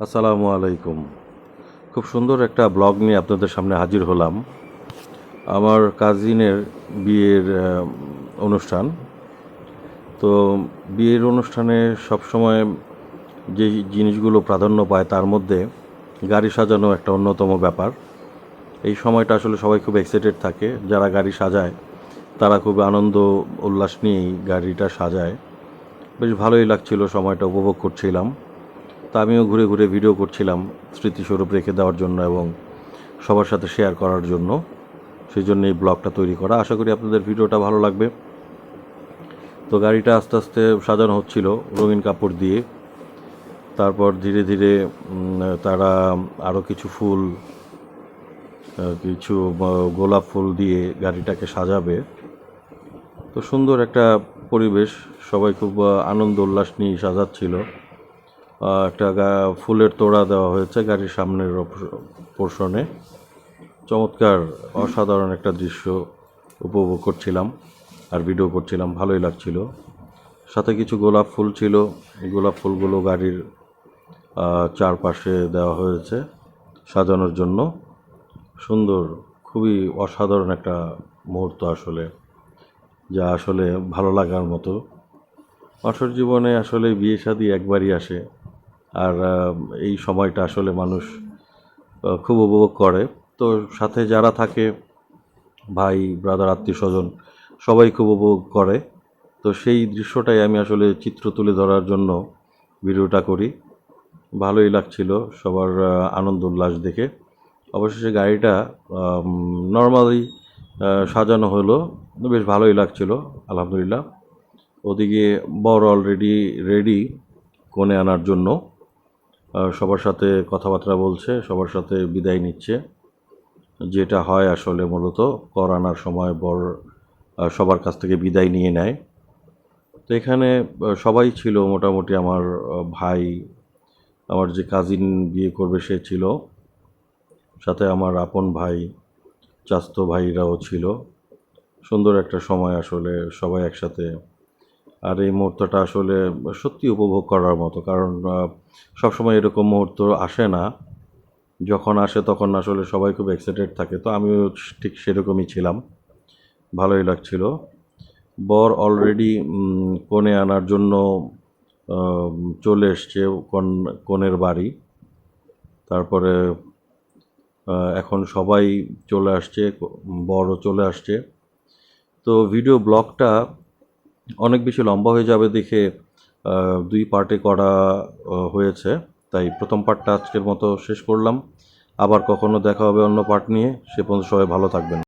আসসালামু আলাইকুম। খুব সুন্দর একটা ব্লগ নিয়ে আপনাদের সামনে হাজির হলাম। আমার কাজিনের বিয়ের অনুষ্ঠান। তো বিয়ের অনুষ্ঠানে সবসময় যে জিনিসগুলো প্রাধান্য পায় তার মধ্যে গাড়ি সাজানো একটা অন্যতম ব্যাপার। এই সময়টা আসলে সবাই খুব এক্সাইটেড থাকে। যারা গাড়ি সাজায়, তারা খুব আনন্দ, উল্লাস নিয়েই গাড়িটা সাজায়। বেশ ভালোই লাগছিল, সময়টা উপভোগ করছিলাম। তা আমিও ঘুরে ঘুরে ভিডিও করছিলাম স্মৃতিস্বরূপ রেখে দেওয়ার জন্য এবং সবার সাথে শেয়ার করার জন্য। সেই জন্য এই ব্লগটা তৈরি করা। আশা করি আপনাদের ভিডিওটা ভালো লাগবে। তো গাড়িটা আস্তে আস্তে সাজানো হচ্ছিল রঙিন কাপড় দিয়ে। তারপর ধীরে ধীরে তারা আরও কিছু ফুল কিছু গোলাপ ফুল দিয়ে গাড়িটাকে সাজাবে। তো সুন্দর একটা পরিবেশ। সবাই খুব আনন্দ, উল্লাস নিয়ে সাজাচ্ছিল। একটা ফুলের তোড়া দেওয়া হয়েছে গাড়ির সামনের পোর্শনে। চমৎকার, অসাধারণ একটা দৃশ্য উপভোগ করছিলাম আর ভিডিও করছিলাম, ভালোই লাগছিল। সাথে কিছু গোলাপ ফুল ছিল গোলাপ ফুলগুলো গাড়ির চারপাশে দেওয়া হয়েছে সাজানোর জন্য। সুন্দর, খুবই অসাধারণ একটা মুহূর্ত আসলে, যা আসলে ভালো লাগার মতো। মানুষের জীবনে আসলে বিয়ে শাদী একবারই আসে। আর এই সময়টা আসলে মানুষ খুব উপভোগ করে। তো সাথে যারা থাকে, ভাই ব্রাদার আত্মীয় স্বজন, সবাই খুব উপভোগ করে। তো সেই দৃশ্যটাই আমি আসলে চিত্র তুলে ধরার জন্য ভিডিওটা করি। ভালোই লাগছিল সবার আনন্দ উল্লাস দেখে। অবশেষে গাড়িটা নর্মালি সাজানো হলো। বেশ ভালোই লাগছিল, আলহামদুলিল্লাহ। ওদিকে বর অলরেডি রেডি কোণে আনার জন্য। সবার সাথে কথাবার্তা বলছে, সবার সাথে বিদায় নিচ্ছে। যেটা হয় আসলে মূলত কর আনার সময় বর সবার কাছ থেকে বিদায় নিয়ে নেয়। তো এখানে সবাই ছিল মোটামুটি আমার ভাই, আমার যে কাজিন বিয়ে করবে সে ছিল। সাথে আমার আপন ভাই, চাস্তো ভাইরাও ছিল। সুন্দর একটা সময় আসলে সবাই একসাথে আর এই মুহূর্তটা আসলে সত্যি উপভোগ করার মতো। কারণ সবসময় এরকম মুহূর্ত আসে না। যখন আসে তখন আসলে সবাই খুব এক্সাইটেড থাকে। তো আমিও ঠিক সেরকমই ছিলাম। ভালোই লাগছিল। বর অলরেডি কোণে আনার জন্য চলে এসছে কোন, কনের বাড়ি। তারপরে এখন সবাই চলে আসছে বড়ও চলে আসছে। তো ভিডিও ব্লগটা অনেক বেশি লম্বা হয়ে যাবে দেখে দুই পার্টে করা হয়েছে। তাই প্রথম পার্টটা আজকের মতো শেষ করলাম। আবার কখনো দেখা হবে অন্য পার্ট নিয়ে। সে পর্যন্ত সবাই ভালো থাকবেন।